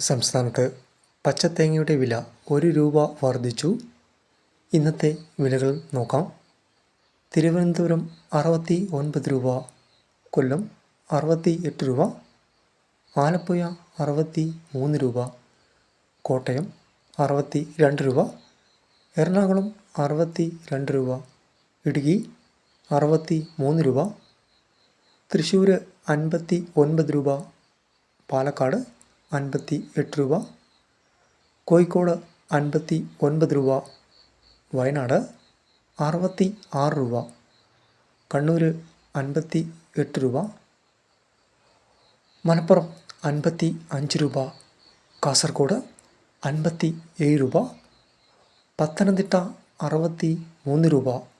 സംസ്ഥാനത്ത് പച്ചത്തേങ്ങയുടെ വില ഒരു രൂപ വർദ്ധിച്ചു. ഇന്നത്തെ വിലകൾ നോക്കാം. തിരുവനന്തപുരം അറുപത്തി ഒൻപത് രൂപ കൊല്ലം അറുപത്തി എട്ട് രൂപ ആലപ്പുഴ അറുപത്തി മൂന്ന് രൂപ കോട്ടയം അറുപത്തി രണ്ട് രൂപ എറണാകുളം അറുപത്തി രണ്ട് രൂപ ഇടുക്കി അറുപത്തി മൂന്ന് രൂപ തൃശ്ശൂർ അൻപത്തി ഒൻപത് രൂപ പാലക്കാട് അൻപത്തി എട്ട് രൂപ. കോഴിക്കോട് അൻപത്തി ഒൻപത് രൂപ. വയനാട് അറുപത്തി ആറ് രൂപ. കണ്ണൂർ അൻപത്തി എട്ട് രൂപ. മലപ്പുറം അൻപത്തി അഞ്ച് രൂപ. കാസർഗോഡ് അൻപത്തി ഏഴ് രൂപ. പത്തനംതിട്ട അറുപത്തി മൂന്ന് രൂപ.